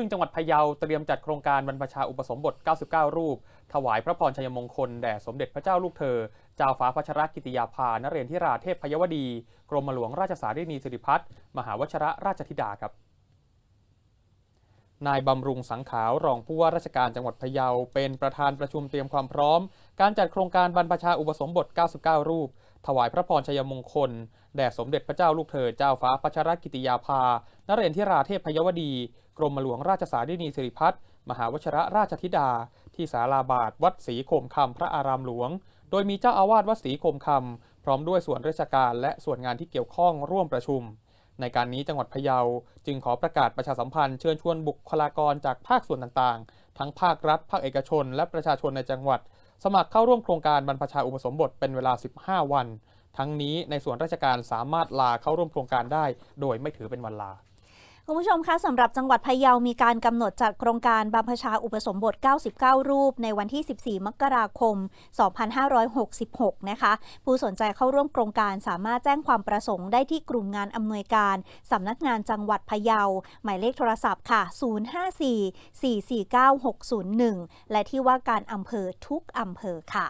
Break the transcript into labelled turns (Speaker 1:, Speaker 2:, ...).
Speaker 1: ซึ่งจังหวัดพะเยาเตรียมจัดโครงการบรรพชาอุปสมบท 99 รูป ถวายพระพรชัยมงคลแด่สมเด็จพระเจ้าลูกเธอ เจ้าฟ้าพัชรกิติยาภานเรนทิราเทพพยวดี กรมหลวงราชสารีนีสิริพัฒน์มหาวชระราชธิดาครับนายบำรุงสังขาวรองผู้ว่าราชการจังหวัดพะเยาเป็นประธานประชุมเตรียมความพร้อม การจัดโครงการบรรพชาอุปสมบท 99 รูป ถวายพระพรชัยมงคล แด่สมเด็จพระเจ้าลูกเธอเจ้าฟ้าพัชรกิติยาภานเรนทิราเทพพยวดี กรมหลวงราชสารีนีสิริพัฒน์มหาวชระราชธิดา ที่ศาลาบาทวัดศรีโคมคำพระอารามหลวง โดยมีเจ้าอาวาสวัดศรีโคมคำพร้อมด้วยส่วนราชการและส่วนงานที่เกี่ยวข้องร่วมประชุม ในการนี้จังหวัดพะเยาจึงขอประกาศประชาสัมพันธ์เชิญชวนบุคลากรจากภาคส่วนต่างๆ ทั้งภาครัฐ ภาคเอกชน และประชาชนในจังหวัด สมัครเข้าร่วมโครงการบรรพชาอุปสมบทเป็นเวลา 15 วัน ทั้งนี้ในส่วนราชการสามารถลาเข้าร่วมโครงการได้ โดยไม่ถือเป็นวันลา
Speaker 2: คุณผู้ชมคะสำหรับจังหวัดพะเยามีการกำหนดจัดโครงการบรรพชาอุปสมบท 99 รูป ในวันที่ 14 มกราคม 2566 นะคะ ผู้สนใจเข้าร่วมโครงการสามารถแจ้งความประสงค์ได้ที่กลุ่มงานอำนวยการสำนักงานจังหวัดพะเยา หมายเลขโทรศัพท์ค่ะ 054 449 601 และที่ว่าการอำเภอทุกอำเภอค่ะ